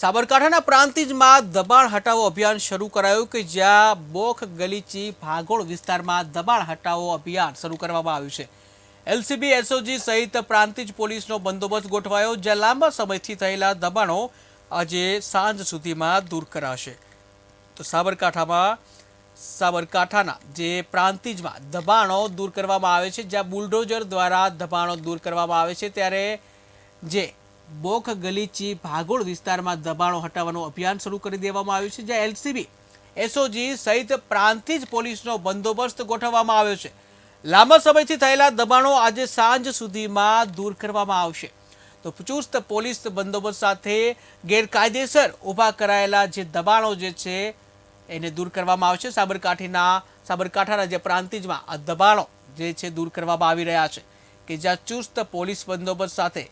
સાબરકાંઠાના પ્રાંતિજમાં દબાણ હટાવો અભિયાન શરૂ કરાયું કે જ્યાં બોખ ગલીચી ભાગોળ વિસ્તારમાં દબાણ હટાવો અભિયાન શરૂ કરવામાં આવ્યું છે. એલસીબી, એસઓજી સહિત પ્રાંતિજ પોલીસનો બંદોબસ્ત ગોઠવાયો, જ્યાં લાંબા સમયથી થયેલા દબાણો આજે સાંજ સુધીમાં દૂર કરાશે. તો સાબરકાંઠામાં, સાબરકાંઠાના જે પ્રાંતિજમાં દબાણો દૂર કરવામાં આવે છે, જ્યાં બુલડોઝર દ્વારા દબાણો દૂર કરવામાં આવે છે, ત્યારે જે બોખ ગલીચી ભાગોળ વિસ્તારમાં દબાણો હટાવવાનું અભિયાન શરૂ કરી દેવામાં આવ્યું છે, જ્યાં એલસીબી, એસઓજી સહિત પ્રાંતિજ પોલીસનો બંદોબસ્ત ગોઠવવામાં આવ્યો છે. લાંબા સમયથી થયેલા દબાણો આજે સાંજ સુધીમાં દૂર કરવામાં આવશે. તો ચુસ્ત પોલીસ બંદોબસ્ત સાથે ગેરકાયદેસર ઊભા કરાયેલા જે દબાણો જે છે, એને દૂર કરવામાં આવશે. સાબરકાંઠીના, સાબરકાંઠાના જે પ્રાંતિજમાં આ દબાણો જે છે, દૂર કરવામાં આવી રહ્યા છે કે જ્યાં ચુસ્ત પોલીસ બંદોબસ્ત સાથે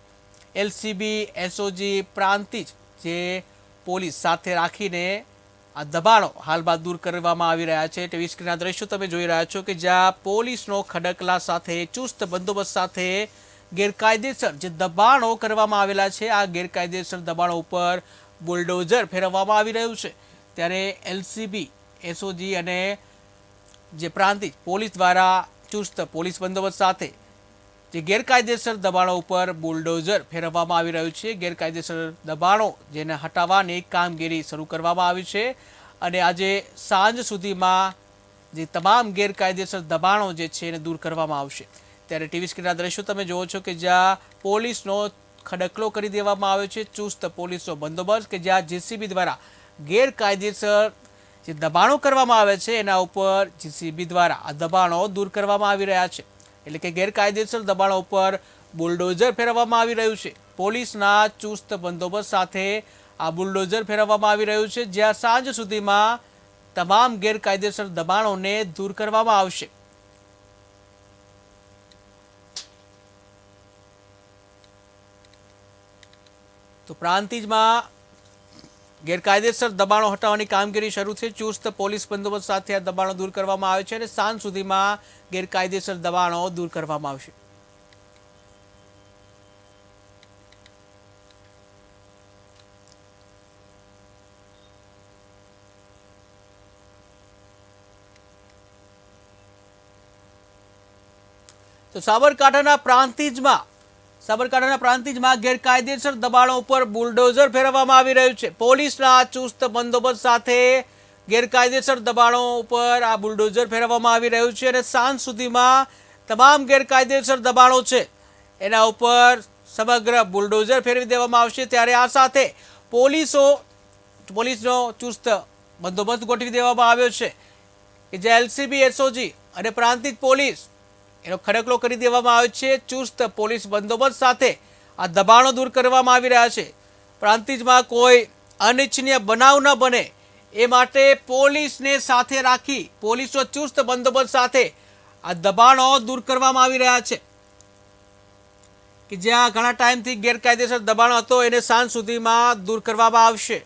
એલસીબી, એસઓજી, પ્રાંતિજ જે પોલીસ સાથે રાખીને આ દબાણો હાલમાં દૂર કરવામાં આવી રહ્યા છે. ટીવી સ્ક્રીનના દ્રશ્યો તમે જોઈ રહ્યા છો કે જ્યાં પોલીસનો ખડકલા સાથે, ચુસ્ત બંદોબસ્ત સાથે ગેરકાયદેસર જે દબાણો કરવામાં આવેલા છે, આ ગેરકાયદેસર દબાણો ઉપર બુલડોઝર ફેરવવામાં આવી રહ્યું છે. ત્યારે એલસીબી, એસઓજી અને જે પ્રાંતિજ પોલીસ દ્વારા ચુસ્ત પોલીસ બંદોબસ્ત સાથે જે ગેરકાયદેસર દબાણો ઉપર બુલડોઝર ફેરવવામાં આવી રહ્યું છે. ગેરકાયદેસર દબાણો જેને હટાવવાની કામગીરી શરૂ કરવામાં આવી છે અને આજે સાંજ સુધીમાં જે તમામ ગેરકાયદેસર દબાણો જે છે એને દૂર કરવામાં આવશે. ત્યારે ટીવી સ્ક્રીનના દ્રશ્યો તમે જુઓ છો કે જ્યાં પોલીસનો ખડકલો કરી દેવામાં આવ્યો છે. ચુસ્ત પોલીસનો બંદોબસ્ત કે જ્યાં જેસીબી દ્વારા ગેરકાયદેસર જે દબાણો કરવામાં આવે છે, એના ઉપર જેસીબી દ્વારા આ દબાણો દૂર કરવામાં આવી રહ્યા છે. એટલે કે ગેરકાયદેસર દબાણો ઉપર બુલડોઝર ફેરવવામાં આવી રહ્યું છે. પોલીસના ચુસ્ત બંદોબસ્ત સાથે આ બુલડોઝર ફેરવવામાં આવી રહ્યું છે, જ્યાં સાંજ સુધીમાં તમામ ગેરકાયદેસર દબાણોને દૂર કરવામાં આવશે. તો પ્રાંતિજમાં ગેરકાયદેસર દબાણો હટાવવાની કામગીરી શરૂ છે. ચુસ્ત પોલીસ બંદોબસ્ત સાથે આ દબાણો દૂર કરવામાં આવે છે અને સાંજ સુધીમાં ગેરકાયદેસર દબાણો દૂર કરવામાં આવશે. તો સાબરકાંઠાના પ્રાંતિજમાં સાબરકાંઠાના પ્રાંતિજમાં ગેરકાયદેસર દબાણો ઉપર બુલડોઝર ફેરવવામાં આવી રહ્યું છે. પોલીસના ચુસ્ત બંદોબસ્ત સાથે ગેરકાયદેસર દબાણો ઉપર આ બુલડોઝર ફેરવવામાં આવી રહ્યું છે અને સાંજ સુધીમાં તમામ ગેરકાયદેસર દબાણો છે. એના ઉપર સમગ્ર બુલડોઝર ફેરવી દેવામાં આવશે ત્યારે આ સાથે પોલીસો, પોલીસનો ચુસ્ત બંદોબસ્ત ગોઠવી દેવામાં આવ્યો છે કે જે એલસીબી, એસઓજી અને પ્રાંતિજ પોલીસ એનો ખડકલો કરી દેવામાં આવ્યો છે. ચુસ્ત પોલીસ બંદોબસ્ત સાથે આ દબાણો દૂર કરવામાં આવી રહ્યા છે. પ્રાંતિજમાં કોઈ અનિચ્છનીય બનાવ ન બને એ માટે પોલીસને સાથે રાખી પોલીસનો ચુસ્ત બંદોબસ્ત સાથે આ દબાણો દૂર કરવામાં આવી રહ્યા છે. કે જ્યાં ઘણા ટાઈમથી ગેરકાયદેસર દબાણ હતો, એને સાંજ સુધીમાં દૂર કરવામાં આવશે.